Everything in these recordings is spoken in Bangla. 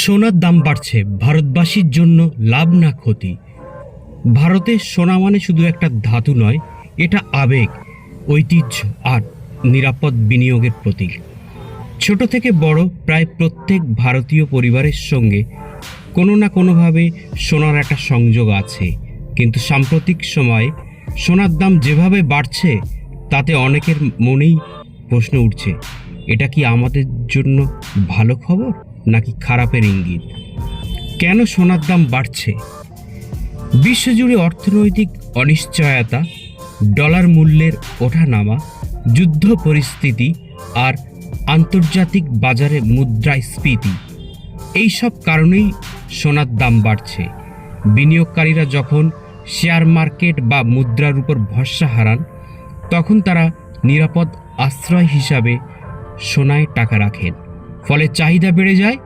সোনার দাম বাড়ছে, ভারতবাসীর জন্য লাভ না ক্ষতি। ভারতে সোনা মানে শুধু একটা ধাতু নয়, এটা আবেগ, ঐতিহ্য আর নিরাপদ বিনিয়োগের প্রতীক। ছোট থেকে বড় প্রায় প্রত্যেক ভারতীয় পরিবারের সঙ্গে কোনো না কোনোভাবে সোনার একটা সংযোগ আছে। কিন্তু সাম্প্রতিক সময়ে সোনার দাম যেভাবে বাড়ছে, তাতে অনেকের মনেই প্রশ্ন উঠছে, এটা কি আমাদের জন্য ভালো খবর? নাকি খারাপের ইঙ্গিত? কেন সোনার দাম বাড়ছে? বিশ্বজুড়ে অর্থনৈতিক অনিশ্চয়তা, ডলার মূল্যের ওঠানামা, যুদ্ধ পরিস্থিতি আর আন্তর্জাতিক বাজারে মুদ্রাস্ফীতি এই সব কারণেই সোনার দাম বাড়ছে। বিনিয়োগকারীরা যখন শেয়ার মার্কেট বা মুদ্রার উপর ভরসা হারান, তখন তারা নিরাপদ আশ্রয় হিসাবে সোনায় টাকা রাখেন। ফলে চাহিদা বেড়ে যায়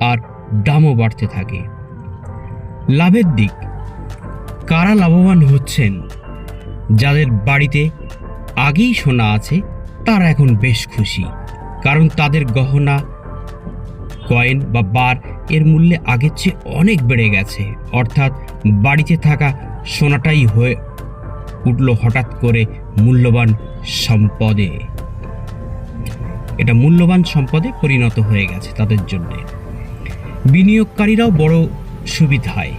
আর দামও বাড়তে থাকে। লাভের দিক, কারা লাভবান হচ্ছেন? যাদের বাড়িতে আগেই সোনা আছে, তারা এখন বেশ খুশি। কারণ তাদের গহনা, কয়েন বা বার এর মূল্যে আগের চেয়ে অনেক বেড়ে গেছে। অর্থাৎ বাড়িতে থাকা সোনাটাই হয়ে উঠল হঠাৎ করে মূল্যবান সম্পদে। এটা মূল্যবান সম্পদে পরিণত হয়ে গেছে তাদের জন্যে। বিনিয়োগকারীরাও বড় সুবিধায়।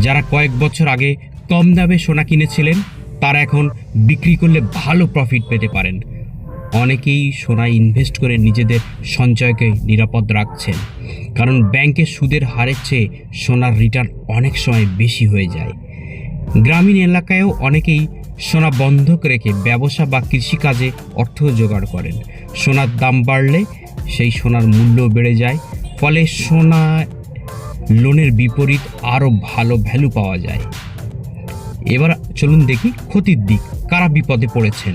যারা কয়েক বছর আগে কম দামে সোনা কিনেছিলেন, তারা এখন বিক্রি করলে ভালো প্রফিট পেতে পারেন। অনেকেই সোনা ইনভেস্ট করে নিজেদের সঞ্চয়কে নিরাপদ রাখছেন। কারণ ব্যাংকের সুদের হারের চেয়ে সোনার রিটার্ন অনেক সময় বেশি হয়ে যায়। গ্রামীণ এলাকায়ও অনেকেই সোনা বন্ধক রেখে ব্যবসা বা কৃষিকাজে অর্থ জোগাড় করেন। সোনার দাম বাড়লে সেই সোনার মূল্য বেড়ে যায়, ফলে সোনা লোনের বিপরীত আরও ভালো ভ্যালু পাওয়া যায়। এবার চলুন দেখি ক্ষতির দিক, কারা বিপদে পড়েছেন?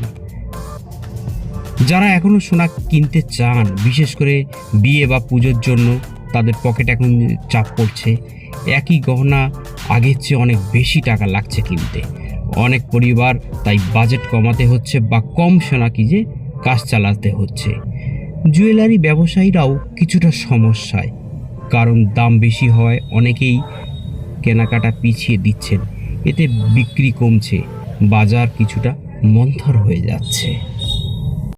যারা এখনও সোনা কিনতে চান, বিশেষ করে বিয়ে বা পুজোর জন্য, তাদের পকেট এখন চাপ পড়ছে। একই গহনা আগের চেয়ে অনেক বেশি টাকা লাগছে কিনতে। অনেক পরিবার তাই বাজেট কমাতে হচ্ছে বা কম সোনা কিনে কাজ চালাতে হচ্ছে। জুয়েলারি ব্যবসায়ীরাও কিছুটা সমস্যায়, কারণ দাম বেশি হয় অনেকেই কেনাকাটা পিছিয়ে দিচ্ছেন। এতে বিক্রি কমছে, বাজার কিছুটা মন্থর হয়ে যাচ্ছে।